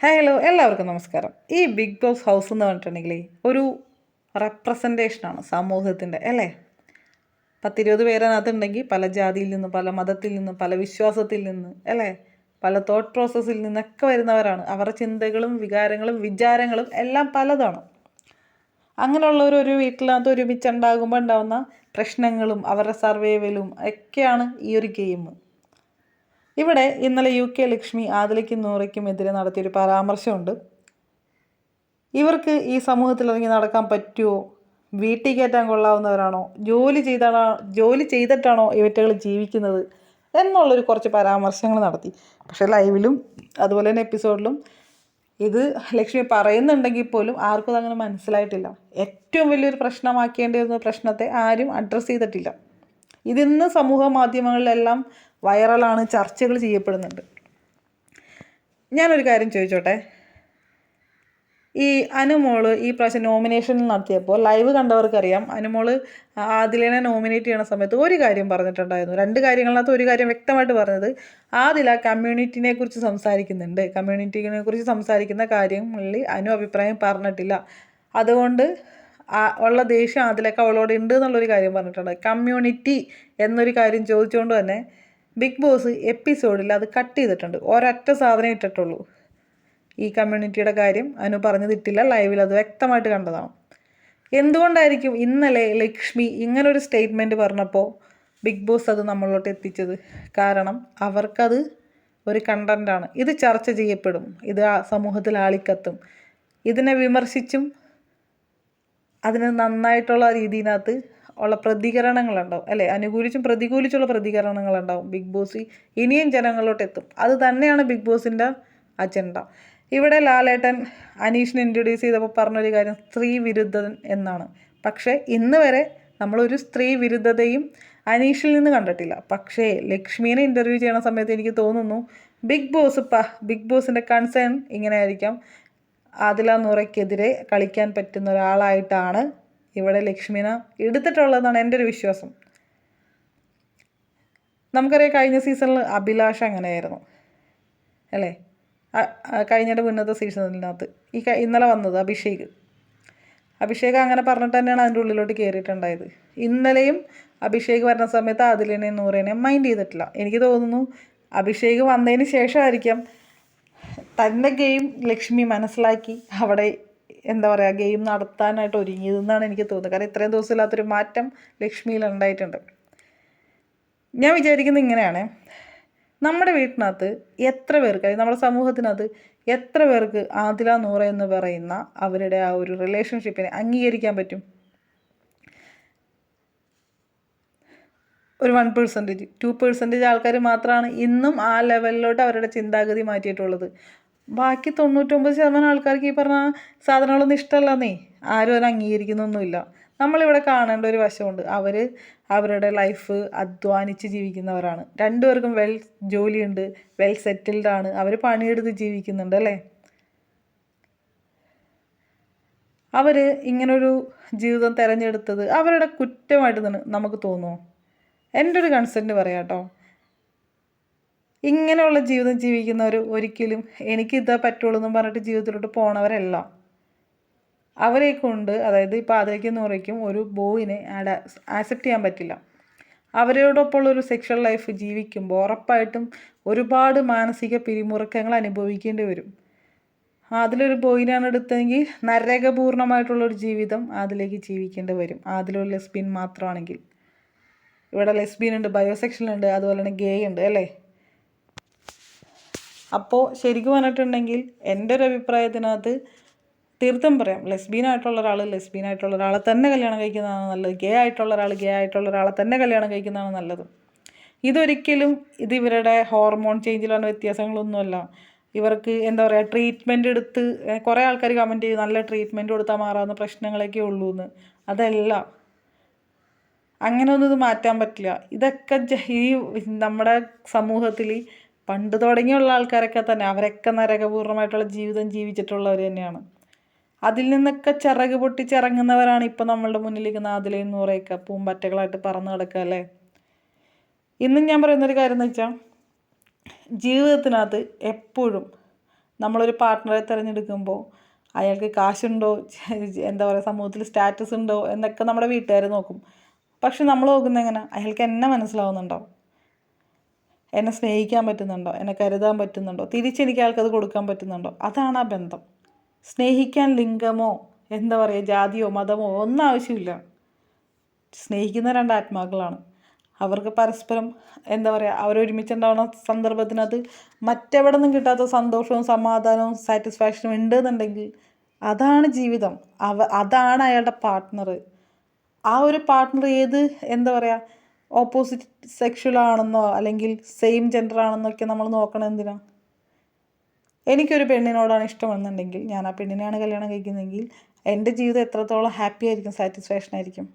Hello എല്ലാവർക്കും നമസ്കാരം. ഈ ബിഗ് ബോസ് ഹൗസ് എന്ന് പറഞ്ഞിട്ടുണ്ടെങ്കിൽ ഒരു റെപ്രസെന്റേഷനാണ് സമൂഹത്തിന്റെ അല്ലേ? പത്തിരുപത് പേരതിനകത്തുണ്ടെങ്കിൽ പല ജാതിയിൽ നിന്ന് പല മതത്തിൽ നിന്ന് പല വിശ്വാസത്തിൽ നിന്ന് അല്ലേ? പല തോട്ട് പ്രോസസ്സിൽ നിന്നൊക്കെ വരുന്നവരാണ്. അവരുടെ ചിന്തകളും വികാരങ്ങളും വിചാരങ്ങളും എല്ലാം പലതാണ്. അങ്ങനെയുള്ളവർ ഒരു വീട്ടിനകത്ത് ഒരുമിച്ചുണ്ടാകുമ്പോൾ ഉണ്ടാകുന്ന പ്രശ്നങ്ങളും അവരുടെ സർവൈവലും ഒക്കെയാണ് ഈ ഒരു ഗെയിം ഇവിടെ ഇന്നലെ യു കെ ലക്ഷ്മി ആദിലയ്ക്കും നൂറയ്ക്കും എതിരെ നടത്തിയൊരു പരാമർശമുണ്ട്. ഇവർക്ക് ഈ സമൂഹത്തിൽ ഇറങ്ങി നടക്കാൻ പറ്റുമോ വീട്ടിൽ കയറ്റാൻ കൊള്ളാവുന്നവരാണോ? ജോലി ചെയ്താണോ? ജോലി ചെയ്തിട്ടാണോ ഇവറ്റകൾ ജീവിക്കുന്നത്? എന്നുള്ളൊരു കുറച്ച് പരാമർശങ്ങൾ നടത്തി. പക്ഷേ ലൈവിലും അതുപോലെ തന്നെ എപ്പിസോഡിലും ഇത് ലക്ഷ്മി പറയുന്നുണ്ടെങ്കിൽ പോലും ആർക്കും അതങ്ങനെ മനസ്സിലായിട്ടില്ല. ഏറ്റവും വലിയൊരു പ്രശ്നമാക്കേണ്ടിയിരുന്ന പ്രശ്നത്തെ ആരും അഡ്രസ്സ് ചെയ്തിട്ടില്ല. ഇതിന്ന് സമൂഹ മാധ്യമങ്ങളിലെല്ലാം വൈറലാണ് ചർച്ചകൾ ചെയ്യപ്പെടുന്നുണ്ട്. ഞാനൊരു കാര്യം ചോദിച്ചോട്ടെ? ഈ അനുമോൾ ഈ പ്രാവശ്യം നോമിനേഷൻ നടത്തിയപ്പോൾ ലൈവ് കണ്ടവർക്കറിയാം അനുമോൾ ആദിലിനെ നോമിനേറ്റ് ചെയ്യണ സമയത്ത് ഒരു കാര്യം പറഞ്ഞിട്ടുണ്ടായിരുന്നു. രണ്ട് കാര്യങ്ങളിനകത്ത് ഒരു കാര്യം വ്യക്തമായിട്ട് പറഞ്ഞത്. ആദില കമ്മ്യൂണിറ്റിനെ കുറിച്ച് സംസാരിക്കുന്നുണ്ട്. കമ്മ്യൂണിറ്റിനെ കുറിച്ച് സംസാരിക്കുന്ന കാര്യങ്ങളിൽ അനു അഭിപ്രായം പറഞ്ഞിട്ടില്ല. അതുകൊണ്ട് ഉള്ള ദേഷ്യം അതിലൊക്കെ അവളോട് ഉണ്ട് എന്നുള്ളൊരു കാര്യം പറഞ്ഞിട്ടുണ്ട്. കമ്മ്യൂണിറ്റി എന്നൊരു കാര്യം ചോദിച്ചുകൊണ്ട് തന്നെ ബിഗ് ബോസ് എപ്പിസോഡിൽ അത് കട്ട് ചെയ്തിട്ടുണ്ട്. ഒരൊറ്റ സാധനം ഇട്ടിട്ടുള്ളൂ. ഈ കമ്മ്യൂണിറ്റിയുടെ കാര്യം അനു പറഞ്ഞു തിട്ടില്ല ലൈവിൽ അത് വ്യക്തമായിട്ട് കണ്ടതാണ്. എന്തുകൊണ്ടായിരിക്കും ഇന്നലെ ലക്ഷ്മി ഇങ്ങനൊരു സ്റ്റേറ്റ്മെന്റ് പറഞ്ഞപ്പോൾ ബിഗ് ബോസ് അത് നമ്മളിലോട്ട് എത്തിച്ചത്? കാരണം അവർക്കത് ഒരു കണ്ടന്റാണ് ഇത് ചർച്ച ചെയ്യപ്പെടും. ഇത് ആ സമൂഹത്തിൽ ആളിക്കത്തും. ഇതിനെ വിമർശിച്ചും അതിന് നന്നായിട്ടുള്ള രീതിയിനകത്ത് ഉള്ള പ്രതികരണങ്ങളുണ്ടാവും അല്ലേ? അനുകൂലിച്ചും പ്രതികൂലിച്ചുള്ള പ്രതികരണങ്ങളുണ്ടാവും. ബിഗ് ബോസ് ഇനിയും ജനങ്ങളിലോട്ട് എത്തും. അത് തന്നെയാണ് ബിഗ് ബോസിന്റെ അജണ്ട ഇവിടെ ലാലേട്ടൻ അനീഷിനെ ഇൻട്രൊഡ്യൂസ് ചെയ്തപ്പോൾ പറഞ്ഞൊരു കാര്യം സ്ത്രീ വിരുദ്ധൻ എന്നാണ്. പക്ഷേ ഇന്ന് വരെ നമ്മളൊരു സ്ത്രീ വിരുദ്ധതയും അനീഷിൽ നിന്ന് കണ്ടിട്ടില്ല. പക്ഷേ ലക്ഷ്മീനെ ഇന്റർവ്യൂ ചെയ്യണ സമയത്ത് എനിക്ക് തോന്നുന്നു ബിഗ് ബോസ് പ ബിഗ് ബോസിന്റെ കൺസേൺ ഇങ്ങനെ ആയിരിക്കാം ആദില നൂറയ്ക്കെതിരെ കളിക്കാൻ പറ്റുന്ന ഒരാളായിട്ടാണ് ഇവിടെ ലക്ഷ്മിന എടുത്തിട്ടുള്ളതെന്നാണ് എന്റെ ഒരു വിശ്വാസം. നമുക്കറിയാം കഴിഞ്ഞ സീസണിൽ അഭിലാഷ് അങ്ങനെയായിരുന്നു അല്ലേ? കഴിഞ്ഞിട്ട് മുന്നത്തെ സീസണിനകത്ത്. ഈ ഇന്നലെ വന്നത് അഭിഷേക്. അഭിഷേക് അങ്ങനെ പറഞ്ഞിട്ട് തന്നെയാണ് അതിന്റെ ഉള്ളിലോട്ട് കയറിയിട്ടുണ്ടായത്. ഇന്നലെയും അഭിഷേക് വരുന്ന സമയത്ത് അതിലിനെയും നൂറേനെയും മൈൻഡ് ചെയ്തിട്ടില്ല. എനിക്ക് തോന്നുന്നു അഭിഷേക് വന്നതിന് ശേഷമായിരിക്കാം തന്റെ ഗെയിം ലക്ഷ്മി മനസ്സിലാക്കി അവിടെ എന്താ പറയുക ഗെയിം നടത്താനായിട്ട് ഒരുങ്ങിയതെന്നാണ് എനിക്ക് തോന്നുന്നത്. കാരണം ഇത്രയും ദിവസമില്ലാത്തൊരു മാറ്റം ലക്ഷ്മിയിൽ ഉണ്ടായിട്ടുണ്ട്. ഞാൻ വിചാരിക്കുന്നത് ഇങ്ങനെയാണ്. നമ്മുടെ വീട്ടിനകത്ത് എത്ര പേർക്ക് നമ്മുടെ സമൂഹത്തിനകത്ത് എത്ര പേർക്ക് ആദില നൂറ എന്ന് പറയുന്ന അവരുടെ ആ ഒരു റിലേഷൻഷിപ്പിനെ അംഗീകരിക്കാൻ പറ്റും? ഒരു വൺ പെർസെന്റേജ് ടു പെർസെന്റേജ് ആൾക്കാർ മാത്രമാണ് ഇന്നും ആ ലെവലിലോട്ട് അവരുടെ ചിന്താഗതി മാറ്റിയിട്ടുള്ളത്. ബാക്കി തൊണ്ണൂറ്റൊമ്പത് ശതമാനം ആൾക്കാർക്ക് ഈ പറഞ്ഞ സാധനങ്ങളൊന്നും ഇഷ്ടമല്ലെന്നേ ആരും അത് അംഗീകരിക്കുന്നൊന്നുമില്ല. നമ്മളിവിടെ കാണേണ്ട ഒരു വശമുണ്ട്. അവർ അവരുടെ ലൈഫ് അധ്വാനിച്ച് ജീവിക്കുന്നവരാണ്. രണ്ടുപേർക്കും വെൽ ജോലിയുണ്ട് വെൽ സെറ്റിൽഡ് ആണ്. അവർ പണിയെടുത്ത് ജീവിക്കുന്നുണ്ട് അല്ലേ? അവർ ഇങ്ങനൊരു ജീവിതം തിരഞ്ഞെടുത്തത് അവരുടെ കുറ്റമായിട്ട് നമുക്ക് തോന്നുമോ എന്റെ ഒരു കൺസെന്റ് പറയാം കേട്ടോ ഇങ്ങനെയുള്ള ജീവിതം ജീവിക്കുന്നവർ ഒരിക്കലും എനിക്ക് ഇതാ പറ്റുള്ളൂ എന്ന് പറഞ്ഞിട്ട് ജീവിതത്തിലോട്ട് പോണവരല്ല. അവരെ കൊണ്ട് അതായത് ഇപ്പോൾ ആദ്യക്കും നൂറയ്ക്കും ഒരു ബോയിനെ ആഡ് ആക്സെപ്റ്റ് ചെയ്യാൻ പറ്റില്ല. അവരോടൊപ്പമുള്ള ഒരു സെക്ഷൽ ലൈഫ് ജീവിക്കുമ്പോൾ ഉറപ്പായിട്ടും ഒരുപാട് മാനസിക പിരിമുറുക്കങ്ങൾ അനുഭവിക്കേണ്ടി വരും. അതിലൊരു ബോയിനാണ് എടുത്തതെങ്കിൽ നരകപൂർണമായിട്ടുള്ളൊരു ജീവിതം അതിലേക്ക് ജീവിക്കേണ്ടി വരും. അതിലൊരു ലെസ്ബിൻ മാത്രമാണെങ്കിൽ. ഇവിടെ ലെസ്ബിൻ ഉണ്ട് ബയോസെക്ഷൻ ഉണ്ട് അതുപോലെ തന്നെ ഗേ ഉണ്ട് അല്ലേ? അപ്പോൾ ശരിക്കും പറഞ്ഞിട്ടുണ്ടെങ്കിൽ എന്റെ ഒരു അഭിപ്രായത്തിനകത്ത് തീർത്തും പറയാം. ലെസ്ബീൻ ആയിട്ടുള്ള ഒരാൾ ലെസ്ബീൻ ആയിട്ടുള്ള ഒരാളെ തന്നെ കല്യാണം കഴിക്കുന്നതാണ് നല്ലത്. ഗേ ആയിട്ടുള്ള ഒരാൾ ഗേ ആയിട്ടുള്ള ഒരാളെ തന്നെ കല്യാണം കഴിക്കുന്നതാണ് നല്ലത്. ഇതൊരിക്കലും ഇത് ഇവരുടെ ഹോർമോൺ ചേഞ്ചിലാണ് വ്യത്യാസങ്ങളൊന്നുമല്ല. ഇവർക്ക് എന്താ പറയുക ട്രീറ്റ്മെന്റ് എടുത്ത് കുറേ ആൾക്കാർ കമന്റ് ചെയ്ത് നല്ല ട്രീറ്റ്മെന്റ് കൊടുത്താൽ മാറാവുന്ന പ്രശ്നങ്ങളൊക്കെ ഉള്ളൂ എന്ന് അതല്ല. അങ്ങനെ ഒന്നും ഇത് മാറ്റാൻ പറ്റില്ല. ഇതൊക്കെ ഈ നമ്മുടെ സമൂഹത്തിൽ പണ്ട് തുടങ്ങിയുള്ള ആൾക്കാരൊക്കെ തന്നെ അവരൊക്കെ നരകപൂർണമായിട്ടുള്ള ജീവിതം ജീവിച്ചിട്ടുള്ളവർ തന്നെയാണ്. അതിൽ നിന്നൊക്കെ ചിറക് പൊട്ടിച്ചിറങ്ങുന്നവരാണ് ഇപ്പം നമ്മളുടെ മുന്നിലിരിക്കുന്ന അതിലേയും നൂറയൊക്കെ പൂമ്പറ്റകളായിട്ട് പറന്ന് കിടക്കുക അല്ലേ? ഇന്നും ഞാൻ പറയുന്നൊരു കാര്യം എന്ന് വെച്ചാൽ ജീവിതത്തിനകത്ത് എപ്പോഴും നമ്മളൊരു പാർട്ട്ണറെ തിരഞ്ഞെടുക്കുമ്പോൾ അയാൾക്ക് കാശുണ്ടോ എന്താ പറയുക സമൂഹത്തിൽ സ്റ്റാറ്റസ് ഉണ്ടോ എന്നൊക്കെ നമ്മുടെ വീട്ടുകാർ നോക്കും. പക്ഷെ നമ്മൾ നോക്കുന്നത് എങ്ങനെ? അയാൾക്ക് എന്നെ മനസ്സിലാവുന്നുണ്ടോ എന്നെ സ്നേഹിക്കാൻ പറ്റുന്നുണ്ടോ? എന്നെ കരുതാൻ പറ്റുന്നുണ്ടോ? തിരിച്ചെനിക്ക് ആൾക്കത് കൊടുക്കാൻ പറ്റുന്നുണ്ടോ? അതാണ് ആ ബന്ധം. സ്നേഹിക്കാൻ ലിംഗമോ എന്താ പറയുക ജാതിയോ മതമോ ഒന്നും ആവശ്യമില്ല. സ്നേഹിക്കുന്ന രണ്ട് ആത്മാക്കളാണ്. അവർക്ക് പരസ്പരം എന്താ പറയുക അവരൊരുമിച്ചുണ്ടാവുന്ന സന്ദർഭത്തിനകത്ത് മറ്റെവിടെ നിന്നും കിട്ടാത്ത സന്തോഷവും സമാധാനവും സാറ്റിസ്ഫാക്ഷനും ഉണ്ട് എന്നുണ്ടെങ്കിൽ അതാണ് ജീവിതം. അവ അതാണ് അയാളുടെ പാർട്ട്ണർ ആ ഒരു പാർട്ട്ണർ ഏത് എന്താ പറയുക ഓപ്പോസിറ്റ് സെക്ഷൽ ആണെന്നോ അല്ലെങ്കിൽ സെയിം ജെൻഡർ ആണെന്നൊക്കെ നമ്മൾ നോക്കണം എന്തിനാ? എനിക്കൊരു പെണ്ണിനോടാണ് ഇഷ്ടമെന്നുണ്ടെങ്കിൽ ഞാൻ ആ പെണ്ണിനെയാണ് കല്യാണം കഴിക്കുന്നതെങ്കിൽ എന്റെ ജീവിതം എത്രത്തോളം ഹാപ്പി ആയിരിക്കും സാറ്റിസ്ഫാക്ഷൻ ആയിരിക്കും?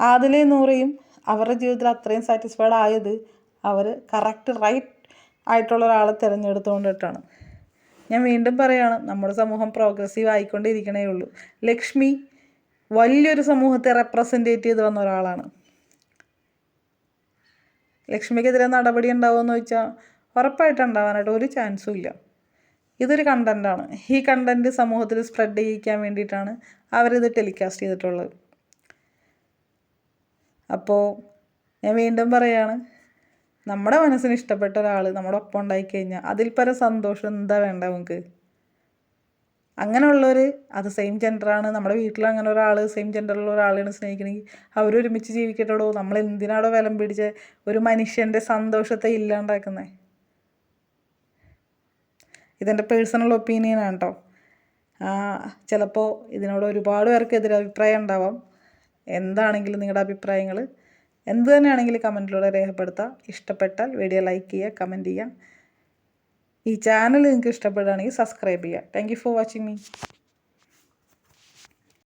ആദിലെ നൂറയും അവരുടെ ജീവിതത്തിൽ അത്രയും സാറ്റിസ്ഫൈഡ് ആയത് അവർ കറക്റ്റ് റൈറ്റ് ആയിട്ടുള്ള ഒരാളെ തിരഞ്ഞെടുത്തുകൊണ്ടിട്ടാണ്. ഞാൻ വീണ്ടും പറയുകയാണ് നമ്മുടെ സമൂഹം പ്രോഗ്രസീവ് ആയിക്കൊണ്ടിരിക്കണേ ഉള്ളൂ. ലക്ഷ്മി വലിയൊരു സമൂഹത്തെ റെപ്രസെന്റേറ്റ് ചെയ്ത് വന്ന ഒരാളാണ്. ലക്ഷ്മിക്കെതിരെ നടപടി ഉണ്ടാവുമെന്ന് ചോദിച്ചാൽ ഉറപ്പായിട്ട് ഉണ്ടാവാനായിട്ട് ഒരു ചാൻസും ഇല്ല. ഇതൊരു കണ്ടന്റാണ് ഈ കണ്ടന്റ് സമൂഹത്തിൽ സ്പ്രെഡ് ചെയ്യിക്കാൻ വേണ്ടിയിട്ടാണ് അവരിത് ടെലികാസ്റ്റ് ചെയ്തിട്ടുള്ളത്. അപ്പോൾ ഞാൻ വീണ്ടും പറയാണ് നമ്മുടെ മനസ്സിന് ഇഷ്ടപ്പെട്ട ഒരാൾ നമ്മുടെ ഒപ്പം ഉണ്ടായിക്കഴിഞ്ഞാൽ അതിൽ പരം സന്തോഷം എന്താ വേണ്ട നമുക്ക്? അങ്ങനെയുള്ളവർ അത് സെയിം ജെൻഡറാണ് നമ്മുടെ വീട്ടിൽ അങ്ങനെ ഒരാൾ സെയിം ജെൻഡറിലുള്ള ഒരാളെയാണ് സ്നേഹിക്കണമെങ്കിൽ അവരൊരുമിച്ച് ജീവിക്കട്ടോ നമ്മൾ എന്തിനാടോ വിലം പിടിച്ച് ഒരു മനുഷ്യന്റെ സന്തോഷത്തെ ഇല്ലാണ്ടാക്കുന്നത് ഇതെന്റെ പേഴ്സണൽ ഒപ്പീനിയനാണ് കേട്ടോ ചിലപ്പോൾ ഇതിനോട് ഒരുപാട് പേർക്ക് എതിരെ അഭിപ്രായം ഉണ്ടാവാം. എന്താണെങ്കിലും നിങ്ങളുടെ അഭിപ്രായങ്ങൾ എന്ത് തന്നെയാണെങ്കിലും കമന്റിലൂടെ രേഖപ്പെടുത്താം. ഇഷ്ടപ്പെട്ടാൽ വീഡിയോ ലൈക്ക് ചെയ്യുക കമന്റ് ചെയ്യുക. ഈ ചാനൽ നിങ്ങൾക്ക് ഇഷ്ടപ്പെടുകയാണെങ്കിൽ സബ്സ്ക്രൈബ് ചെയ്യുക. Thank for watching me